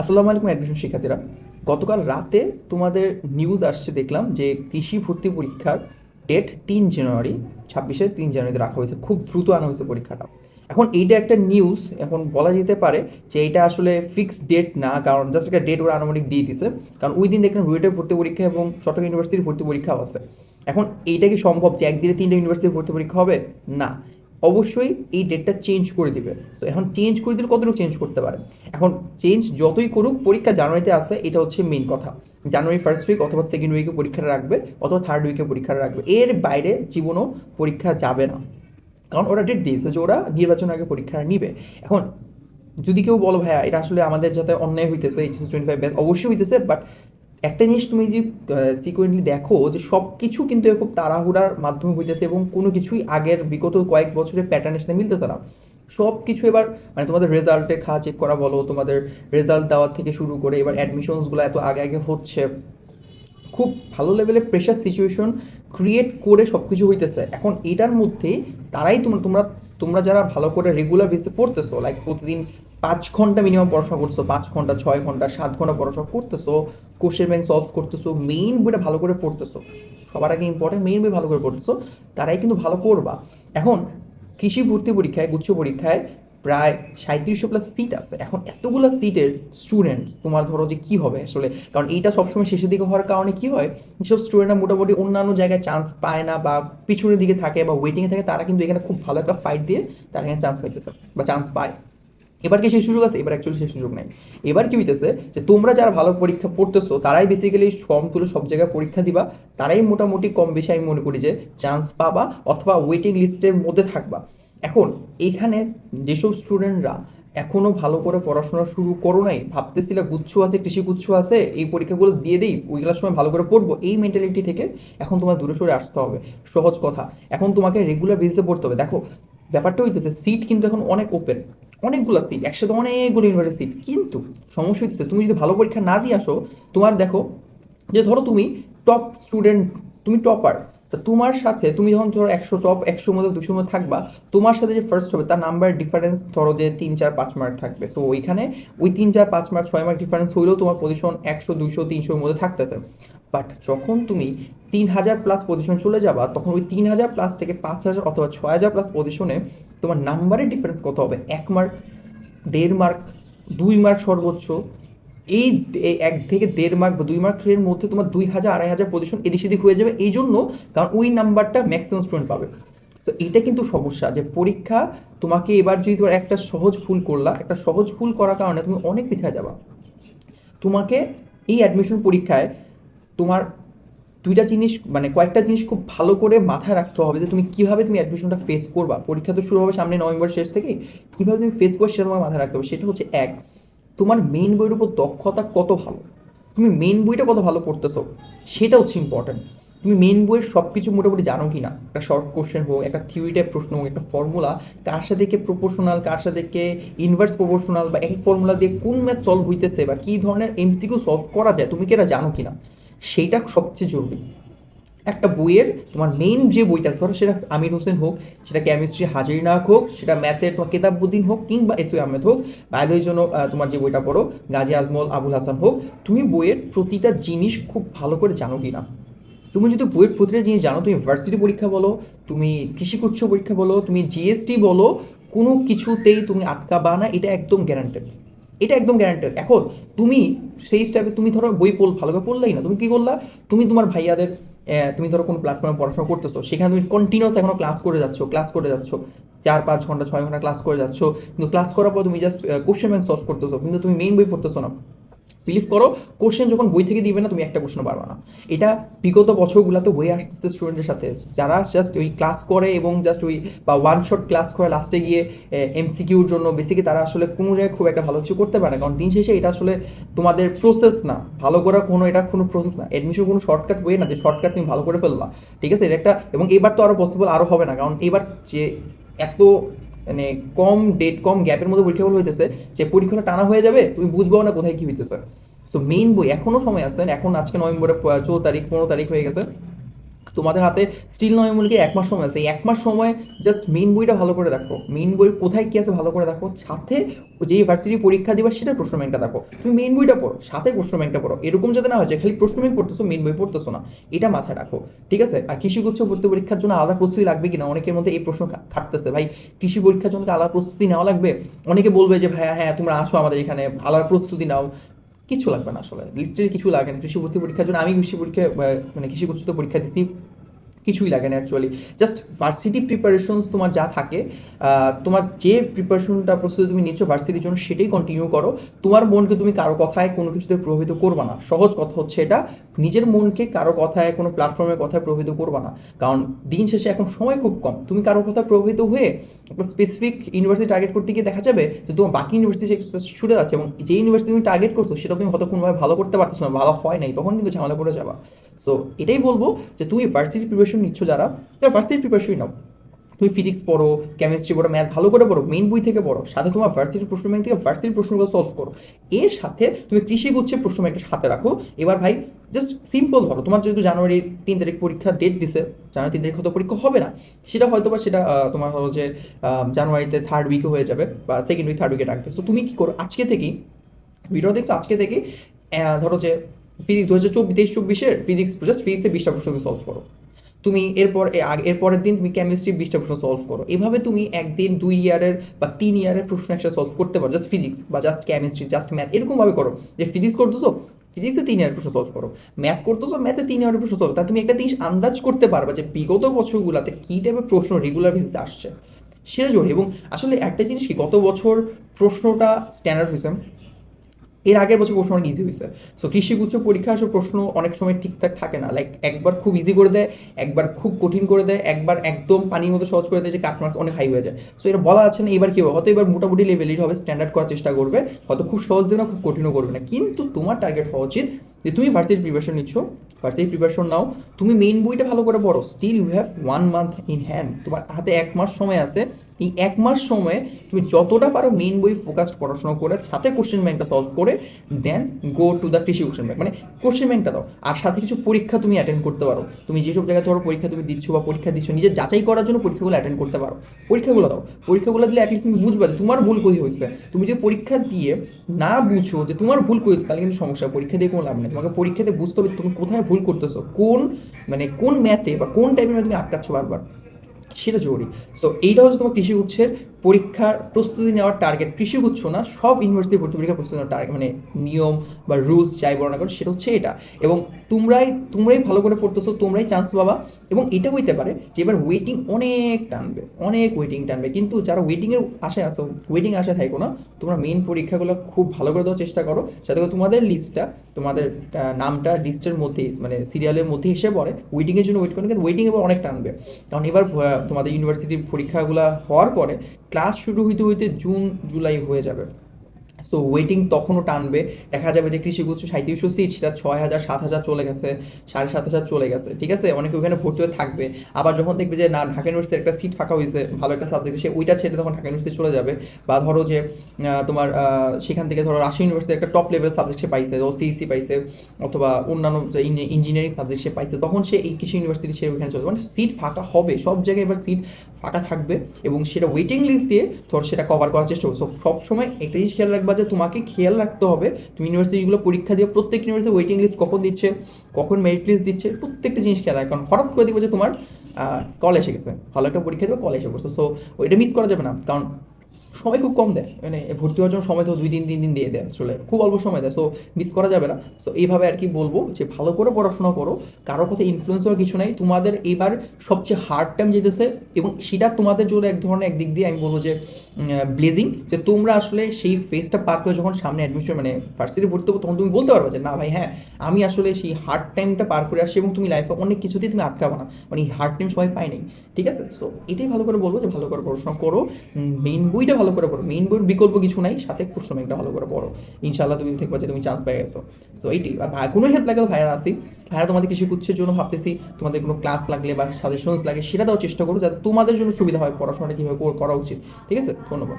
আসসালামু আলাইকুম অ্যাডমিশন শিক্ষার্থীরা। গতকাল রাতে তোমাদের নিউজ আসছে, দেখলাম যে কৃষি ভর্তি পরীক্ষার ডেট তিন জানুয়ারি, ছাব্বিশে তিন জানুয়ারিতে রাখা হয়েছে। খুব দ্রুত আনা হয়েছে পরীক্ষাটা। এখন এইটা একটা নিউজ এখন বলা যেতে পারে যে এটা আসলে ফিক্সড ডেট না, কারণ জাস্ট একটা ডেট ওরা আনুমানিক দিয়ে দিছে কারণ ওই দিন দেখলাম রুয়েটের ভর্তি পরীক্ষা এবং চট্টগ্রাম ইউনিভার্সিটির ভর্তি পরীক্ষাও আছে। এখন এইটা কি সম্ভব যে একদিনে তিনটা ইউনিভার্সিটির ভর্তি পরীক্ষা হবে? না। অবশ্যই এই ডেটটা চেঞ্জ করে দিবে। তো এখন চেঞ্জ করে দিলে কতটুকু চেঞ্জ করতে পারে? এখন চেঞ্জ যতই করুক, পরীক্ষা জানুয়ারিতে আসে এটা হচ্ছে মেন কথা। জানুয়ারি ফার্স্ট উইক অথবা সেকেন্ড উইকে পরীক্ষা রাখবে, অথবা থার্ড উইকে পরীক্ষা রাখবে। এর বাইরে জীবনও পরীক্ষা যাবে না। কারণ ওরা ডেট দিয়েছে যে ওরা নির্বাচন আগে পরীক্ষা নিবে। এখন যদি কেউ বলো, ভাইয়া, এটা আসলে আমাদের যাতে অন্যায় হইতেছে এইচএস টোয়েন্টি ফাইভ অবশ্যই হইতেছে বাট একটা জিনিস তুমি যদি সিকুয়েন্টলি দেখো যে সব কিছু কিন্তু খুব তাড়াহুড়ার মাধ্যমে হইতেছে এবং কোনো কিছুই আগের বিগত কয়েক বছরের প্যাটার্নের সাথে মিলতেছে না। সব কিছু এবার মানে তোমাদের রেজাল্টের খা চেক করা বলো, তোমাদের রেজাল্ট দেওয়ার থেকে শুরু করে এবার অ্যাডমিশনসগুলো এত আগে আগে হচ্ছে, খুব ভালো লেভেলের প্রেশার সিচুয়েশন ক্রিয়েট করে সব কিছু হইতেছে। এখন এটার মধ্যে তারাই তোমরা তোমরা তোমরা যারা ভালো করে রেগুলার বেসে পড়তেছো লাইক প্রতিদিন পাঁচ ঘণ্টা মিনিমাম পড়াশোনা করছ পাঁচ ঘণ্টা, ছয় ঘণ্টা, সাত ঘণ্টা পড়াশোনা করতেছো কোশ্চেন ব্যাংক সলভ করতেছো মেইন বইটা ভালো করে পড়তেছো। সবার আগে ইম্পর্টেন্ট মেইন বই ভালো করে পড়তেছো, তারাই কিন্তু ভালো করবা। এখন কৃষি ভর্তি পরীক্ষায়, গুচ্ছ পরীক্ষায় প্রায় সাঁত্রিশশো প্লাস সিট আছে। এখন এতগুলো সিটের স্টুডেন্টস তোমার ধরো যে কি হবে আসলে? কারণ এইটা সবসময় শেষের দিকে হওয়ার কারণে কি হয়? যেসব স্টুডেন্টরা মোটামুটি অন্যান্য জায়গায় চান্স পায় না বা পিছনের দিকে থাকে বা ওয়েটিংয়ে থাকে, তারা কিন্তু এখানে খুব ভালো একটা ফাইট দিয়ে তারা এখানে চান্স পাইতেছে বা চান্স পায়। এবার কি সেই সুযোগ আছে? এবার অ্যাকচুয়ালি সেই সুযোগ নেই। এবার কি হইতেছে যে তোমরা যারা ভালো পরীক্ষা পড়তেছো, তারাই বেসিক্যালি ফর্ম তুলে সব জায়গায় পরীক্ষা দিবা। তারাই মোটামুটি কম বেশি আমি মনে করি যে চান্স পাবা অথবা ওয়েটিং লিস্টের মধ্যে থাকবা। এখন এখানে যেসব স্টুডেন্টরা এখনও ভালো করে পড়াশোনা শুরু করো নাই, ভাবতেছিলে গুচ্ছ আছে, কৃষি গুচ্ছ আছে, এই পরীক্ষাগুলো দিয়ে দিই, ওইগুলোর সময় ভালো করে পড়ব, এই মেন্টালিটি থেকে এখন তোমার দূরে সরে আসতে হবে। সহজ কথা। এখন তোমাকে রেগুলার বেসিসে পড়তে হবে। দেখো, ব্যাপারটা হইতেছে সিট কিন্তু এখন অনেক ওপেন অনেকগুলো সিট একসাথে অনেকগুলো ইউনিভার্সিটি সিট কিন্তু সমস্যা হচ্ছে, তুমি যদি ভালো পরীক্ষা না দিয়ে আসো, তোমার দেখো, যে ধরো তুমি টপ স্টুডেন্ট তুমি টপার তা তোমার সাথে, তুমি যখন ধরো একশো টপ একশোর মধ্যে দুশোর মধ্যে থাকবা, তোমার সাথে যে ফার্স্ট হবে, তার নাম্বার ডিফারেন্স ধরো যে তিন, চার, পাঁচ মার্ক থাকবে। সো ওইখানে ওই তিন, চার, পাঁচ মার্ক ছয় মার্ক ডিফারেন্স হইলেও তোমার পজিশন একশো, দুশো তিনশোর মধ্যে থাকতেছে। বাট যখন তুমি তিন হাজার প্লাস পজিশন চলে যাবা, তখন ওই তিন হাজার প্লাস থেকে পাঁচ হাজার অথবা ছয় হাজার প্লাস পজিশনে তোমার নাম্বারের ডিফারেন্স কত হবে? এক মার্ক দেড় মার্ক দুই মার্ক সর্বোচ্চ। এই এক থেকে দেড় মার্ক বা দুই মার্কের মধ্যে তোমার দুই হাজার, আড়াই হাজার পজিশন এদিক সেদিক হয়ে যাবে। এই জন্য কারণ ওই নাম্বারটা ম্যাক্সিমাম স্টুডেন্ট পাবে। তো এটা কিন্তু সমস্যা যে পরীক্ষা তোমাকে এবার যদি তোমার একটা সহজ ভুল করলা, একটা সহজ ভুল করার কারণে তুমি অনেক পিছিয়ে যাবা। তোমাকে এই অ্যাডমিশন পরীক্ষায় তোমার দুইটা জিনিস মানে কয়েকটা জিনিস খুব ভালো করে মাথায় রাখতে হবে যে তুমি কীভাবে তুমি অ্যাডমিশনটা ফেস করবা। পরীক্ষা তো শুরু হবে সামনে নভেম্বর শেষ থেকে কীভাবে তুমি ফেস করবে সেটা তোমার মাথায় রাখতে হবে। সেটা হচ্ছে এক, তোমার মেইন বইয়ের উপর দক্ষতা কত ভালো? তুমি মেইন বইটা কত ভালো পড়তেছো? সেটা হচ্ছে ইম্পর্ট্যান্ট তুমি মেইন বইয়ের সব কিছু মোটামুটি জানো কি না একটা শর্ট কোশ্চেন হোক, একটা থিওরি টাইপ প্রশ্ন হোক, একটা ফর্মুলা কার সাথে কে প্রপোর্শনাল কার সাথে কে ইনভার্স প্রপোর্শনাল বা এক ফর্মুলা দিয়ে কোন ম্যাথ সলভ হইতেছে বা কী ধরনের এমসিকিউ সলভ করা যায়, তুমি কি এটা জানো কি না সেইটা সবচেয়ে জরুরি। একটা বইয়ের তোমার মেইন যে বইটা ধরো সেটা আমির হোসেন হোক, সেটা কেমিস্ট্রি হাজির নাক হোক, সেটা ম্যাথের তোমার কেতাবুদ্দিন হোক কিংবা এসই আহমেদ হোক বায়োলজির জন্য তোমার যে বইটা পড়ো, গাজী আজমল, আবুল হাসান হোক, তুমি বইয়ের প্রতিটা জিনিস খুব ভালো করে জানো কি না তুমি যদি বইয়ের প্রতিটা জিনিস জানো, তুমি ভার্সিটি পরীক্ষা বলো, তুমি কৃষিকুচ্ছ পরীক্ষা বলো, তুমি জিএসটি বলো, কোনো কিছুতেই তুমি আটকাবা না, এটা একদম গ্যারান্টেড এটা একদম গ্যারান্টি এখন তুমি সেই স্টেপে তুমি ধরো বই পড়, ভালো করে পড়লেই না, তুমি কি করলা? তুমি তোমার ভাইয়াদের তুমি ধরো কোনো প্ল্যাটফর্মে পড়াশোনা করতেছো, সেখানে তুমি কন্টিনিউস এখনও ক্লাস করে যাচ্ছ ক্লাস করে যাচ্ছ। চার, পাঁচ ঘণ্টা, ছয় ঘণ্টা ক্লাস করে যাচ্ছ। কিন্তু ক্লাস করার পর তুমি জাস্ট কোশ্চেন ব্যাংক সলভ করতেছো, কিন্তু তুমি মেইন বই পড়তেছো না। বিলিভ করো কোশ্চেন যখন বই থেকে দিবে না, তুমি একটা কোশ্চেন পারবে না। এটা বিগত বছরগুলোতে হয়ে আসতেছে স্টুডেন্টের সাথে। যারা জাস্ট ওই ক্লাস করে এবং জাস্ট ওই বা ওয়ান শট ক্লাস করে লাস্টে গিয়ে এমসিকিউর জন্য বেসিকে তারা আসলে কোনো জায়গায় খুব একটা ভালো কিছু করতে পারে না। কারণ দিন শেষে এটা আসলে তোমাদের প্রসেস না। ভালো করার কোনো, এটা কোনো প্রসেস না। অ্যাডমিশন কোনো শর্টকাট ওয়ে না যে শর্টকাট তুমি ভালো করে ফেলবা ঠিক আছে? এটা একটা এবং এবার তো আরও পসিবল আরও হবে না। কারণ এবার যে এত মানে কম ডেট কম গ্যাপের মধ্যে পরীক্ষাগুলো হইতেছে যে পরীক্ষাটা টানা হয়ে যাবে, তুমি বুঝব না কোথায় কি হইতেছে। তো মেইন বই, এখনও সময় আছে, এখন আজকে নভেম্বরের চোদ্দ তারিখ, পনেরো তারিখ হয়ে গেছে। তোমাদের হাতে স্টিল নয় মূলকে এক মাস সময় আছে। এক মাস সময় জাস্ট মেন বইটা ভালো করে দেখো। মেন বই কোথায় কি আছে ভালো করে দেখো। সাথে যে ভার্সিটি পরীক্ষা দিবা সেটা প্রশ্ন ব্যাংকটা দেখো। তুমি মেন বইটা পড়ো, সাথে প্রশ্ন ব্যাংকটা পড়ো। এরকম যাতে না হয় খালি প্রশ্ন ব্যাংক পড়তেছো মেন বই পড়তেছো না। এটা মাথায় রাখো, ঠিক আছে? আর কৃষি গুচ্ছ ভর্তি পরীক্ষার জন্য আলাদা প্রস্তুতি লাগবে কিনা? অনেকের মধ্যে এই প্রশ্ন খাটতেছে। ভাই, কৃষি পরীক্ষার জন্য আলাদা প্রস্তুতি নেওয়া লাগবে? অনেকে বলবে যে, ভাইয়া হ্যাঁ তোমরা আসো আমাদের এখানে, আলাদা প্রস্তুতি নাও। কিছু লাগবে না আসলে। লিটারেলি কিছু লাগে না। কৃষি ভর্তি পরীক্ষার জন্য আমি কৃষি পরীক্ষা মানে কৃষি গুচ্ছিত পরীক্ষা দিছি। কিছুই লাগে না অ্যাকচুয়ালি জাস্ট ভার্সিটি প্রিপারেশনস তোমার যা থাকে তোমার যে প্রিপারেশনটা প্রস্তুতি তুমি নিচ্ছ ভার্সিটির জন্য সেটাই কন্টিনিউ করো। তোমার মনকে তুমি কারও কথায় কোনো কিছুতে প্রভাবিত করবে না। সহজ কথা হচ্ছে এটা। নিজের মনকে কারও কথায়, কোনো প্ল্যাটফর্মের কথায় প্রভাবিত করবে না। কারণ দিন শেষে এখন সময় খুব কম। তুমি কারও কথায় প্রভাবিত হয়ে স্পেসিফিক ইউনিভার্সিটি টার্গেট করতে গিয়ে দেখা যাবে যে তোমার বাকি ইউনিভার্সিটি ছুটে যাচ্ছে এবং যে ইউনিভার্সিটি তুমি টার্গেট করছ, সেটা তুমি হয়তো কোনোভাবে ভালো করতে পারতেছো না, ভালো হয় নাই, তখন কিন্তু ঝামেলা পড়ে যাবা। সো এটাই বলব যে তুমি ভার্সিটি প্রিপারেশন নিচ্ছ যারা, তারা ভার্সিটি প্রিপারেশনই নাও। তুমি ফিজিক্স পড়ো কেমিস্ট্রি পড়ো ম্যাথ ভালো করে পড়ো মেইন বই থেকে পড়ো, সাথে তোমার ভার্সিটির প্রশ্ন ব্যাংক থেকে ভার্সিটির প্রশ্নগুলো সলভ করো। এর সাথে তুমি কৃষি গুচ্ছে প্রশ্ন ব্যাংকটা সাথে রাখো। এবার ভাই জাস্ট সিম্পল ধরো, তোমার যেহেতু জানুয়ারি তিন তারিখ পরীক্ষা ডেট দিছে জানুয়ারি তিন তারিখ হয়তো পরীক্ষা হবে না। সেটা হয়তো বা সেটা তোমার হলো যে জানুয়ারিতে থার্ড উইকে হয়ে যাবে বা সেকেন্ড উইক থার্ড উইকে রাখবে তো তুমি কি করো, আজকে থেকেই ভিডিও দেখছ আজকে থেকে ধরো যে ফিজিক্স দু হাজার চব্বিশ, তেইশ, চব্বিশের ফিজিক্স জাস্ট ফিজিক্সে বিশটা প্রশ্ন সলভ করো। তুমি এরপর, এ- আগ- এর পরের দিন তুমি কেমিস্ট্রি বিশটা প্রশ্ন সলভ করো। এভাবে তুমি একদিন, দুই ইয়ারের বা তিন ইয়ারের প্রশ্ন একসাথে সলভ করতে পারো জাস্ট ফিজিক্স বা জাস্ট কেমিস্ট্রি জাস্ট ম্যাথ এরকমভাবে করো। যে ফিজিক্স করতেছো ফিজিক্সে তিন ইয়ারের প্রশ্ন সলভ করো। ম্যাথ করতেছো ম্যাথে তিন ইয়ারের প্রশ্ন সলভ তা তুমি একটা জিনিস আন্দাজ করতে পারবে যে বিগত বছরগুলোতে কী টাইপের প্রশ্ন রেগুলার ভিত্তিতে আসছে। সেটা জোর এবং আসলে একটা জিনিস কি, গত বছর প্রশ্নটা স্ট্যান্ডার্ড হয়েছে। এর আগের বছর প্রশ্ন অনেক ইজি হয়েছে। সো কৃষি গুচ্ছ পরীক্ষা আসলে প্রশ্ন অনেক সময় ঠিকঠাক থাকে না। লাইক একবার খুব ইজি করে দেয়, একবার খুব কঠিন করে দেয়, একবার একদম পানির মতো সহজ করে দেয় যে কাট মার্কস অনেক হাই হয়ে যায়। সো এটা বলা আছে না, এবার কি হবে? হয়তো এবার মোটামুটি লেভেলের হবে স্ট্যান্ডার্ড করার চেষ্টা করবে, হয়তো খুব সহজ দেবে না, খুব কঠিনও করবে না। কিন্তু তোমার টার্গেট হওয়া উচিত যে তুমি ভার্সিটি প্রিপারেশন নিচ্ছ ভার্সিটি প্রিপারেশন নাও, তুমি মেইন বইটা ভালো করে পড়ো। Still you have one month in hand তোমার হাতে এক মাস সময় আছে এই এক মাস সময়ে তুমি যতটা পারো মেইন বই ফোকাসড পড়াশোনা করে, সাথে কোশ্চেন ব্যাংকটা সলভ করে দেন গো টু দ্য কৃষি কোশ্চেন ব্যাংক মানে কোশ্চেন ব্যাংকটা দাও। আর সাথে কিছু পরীক্ষা তুমি অ্যাটেন্ড করতে পারো। তুমি যেসব জায়গায় ধরো পরীক্ষা তুমি দিচ্ছ বা পরীক্ষা দিচ্ছ নিজের যাচাই করার জন্য পরীক্ষাগুলো অ্যাটেন্ড করতে পারো। পরীক্ষাগুলো দাও। পরীক্ষাগুলো দিলে অ্যাটলিস্ট তুমি বুঝবে যে তোমার ভুল কোথায় হয়েছে। তুমি যদি পরীক্ষা দিয়ে না বুঝো যে তোমার ভুল করেছে তাহলে কিন্তু সমস্যা। পরীক্ষা দিয়ে কোনো লাভ নেই। তোমাকে পরীক্ষাতে বুঝতে হবে তুমি কোথায় ভুল করতেছো। কোন মানে কোন ম্যাথে বা কোন টাইপের তুমি আটকাচ্ছ বারবার। সেটা জরুরি। সো এইটা হচ্ছে তোমার কৃষি গুচ্ছের পরীক্ষার প্রস্তুতি নেওয়ার টার্গেট কৃষি গুচ্ছ না, সব ইউনিভার্সিটি ভর্তি পরীক্ষার প্রস্তুতি নেওয়ার টার্গেট মানে নিয়ম বা রুলস যাই বর্ণনা করো সেটা হচ্ছে এটা। এবং তোমরাই তোমরাই ভালো করে পড়তেছো, তোমরাই চান্স পাবা এবং এটা হইতে পারে যে এবার ওয়েটিং অনেক টানবে, অনেক ওয়েটিং টানবে। কিন্তু যারা ওয়েটিংয়ের আশায় আসো ওয়েটিং আশায় থাকো না, তোমরা মেইন পরীক্ষাগুলো খুব ভালো করে দেওয়ার চেষ্টা করো। যাতে করে তোমাদের লিস্টটা তোমাদের নামটা লিস্টের মধ্যে মানে সিরিয়ালের মধ্যে এসে পড়ে। ওয়েটিংয়ের জন্য ওয়েট করে, কিন্তু ওয়েটিং এবার অনেক টানবে। কারণ এবার তোমাদের ইউনিভার্সিটির পরীক্ষাগুলো হওয়ার পরে ক্লাস শুরু হইতে হইতে জুন জুলাই হয়ে যাবে। সো ওয়েটিং তখনও টানবে। দেখা যাবে যে কৃষিগুচ্ছ সাঁত্রিশশো সিট সেটা ছয় হাজার, সাত হাজার চলে গেছে, সাড়ে সাত হাজার চলে গেছে, ঠিক আছে? অনেকে ওখানে ভর্তি হয়ে থাকবে। আবার যখন দেখবে যে, না, ঢাকা ইউনিভার্সিটির একটা সিট ফাঁকা হয়েছে, ভালো একটা সাবজেক্ট সে ওইটা ছেড়ে তখন ঢাকা ইউনিভার্সিটি চলে যাবে। বা ধরো যে তোমার সেখান থেকে ধরো রাজশাহী ইউনিভার্সিটির একটা টপ লেভেল সাবজেক্ট সে পাইছে ও সিইসি পাইছে, অথবা অন্যান্য যে ইঞ্জিনিয়ারিং সাবজেক্ট সে পাইছে, তখন সে এই কৃষি ইউনিভার্সিটি সে ওখানে চলে। মানে সিট ফাঁকা হবে, সব জায়গায় এবার সিট ফাঁকা থাকবে এবং সেটা ওয়েটিং লিস্ট দিয়ে ধর সেটা কভার করার চেষ্টা করবে। সবসময় একটা জিনিস খেয়াল রাখবা যে তোমাকে খেয়াল রাখতে হবে, তুমি ইউনিভার্সিটিগুলো পরীক্ষা দিয়ে প্রত্যেক ইউনিভার্সিটি ওয়েটিং লিস্ট কখন দিচ্ছে, কখন মেরিট লিস্ট দিচ্ছে, প্রত্যেকটা জিনিস খেয়াল রাখ কারণ হঠাৎ করে দেখবে যে তোমার কল এসে গেছে, ভালো একটা পরীক্ষা দেবে কল এসে পড়ছে। সো ওইটা মিস করা যাবে না। কারণ সময় খুব কম দেয় মানে ভর্তি হওয়ার জন্য সময় তো দুই দিন তিন দিন দিয়ে দেয় আসলে। খুব অল্প সময় দেয় সো মিস করা যাবে না। সো এইভাবে আর কি বলব যে ভালো করে পড়াশোনা করো। কারোর কথা ইনফ্লুয়েন্স হওয়ার কিছু নাই। তোমাদের এবার সবচেয়ে হার্ড টাইম যেতেছে এবং সেটা তোমাদের জন্য এক ধরনের একদিক দিয়ে আমি বলব যে ব্লেজিং যে তোমরা আসলে সেই ফেজটা পার করে যখন সামনে অ্যাডমিশন মানে ভার্সিটি ভর্তি হব তখন তুমি বলতে পারবে যে, না ভাই হ্যাঁ আমি আসলে সেই হার্ড টাইমটা পার করে আসছি এবং তুমি লাইফে অনেক কিছুতেই তুমি আটকাবো না। মানে এই হার্ড টাইম সবাই পাই নাই। ঠিক আছে? সো এটাই ভালো করে বলব যে ভালো করে পড়াশোনা করো। মেইন বইটা ভালো করে পড়ো। মেইন বইয়ের বিকল্প কিছু নাই, সাথে একটা ভালো করে পড়ো। ইনশাল্লাহ তুমি দেখবা যে তুমি চান্স পেয়ে গেছো। তো এইটি আর কোনো হেল্প লাগে ভাইরা আসি ভাইয়ারা তোমাদের কিছু কুচ্ছের জন্য ভাবতেছি, তোমাদের কোনো ক্লাস লাগলে বা সাজেশনস লাগে, সেটা দেওয়ার চেষ্টা করো, যাতে তোমাদের জন্য সুবিধা হয় পড়াশোনাটা কীভাবে করা উচিত। ঠিক আছে? ধন্যবাদ।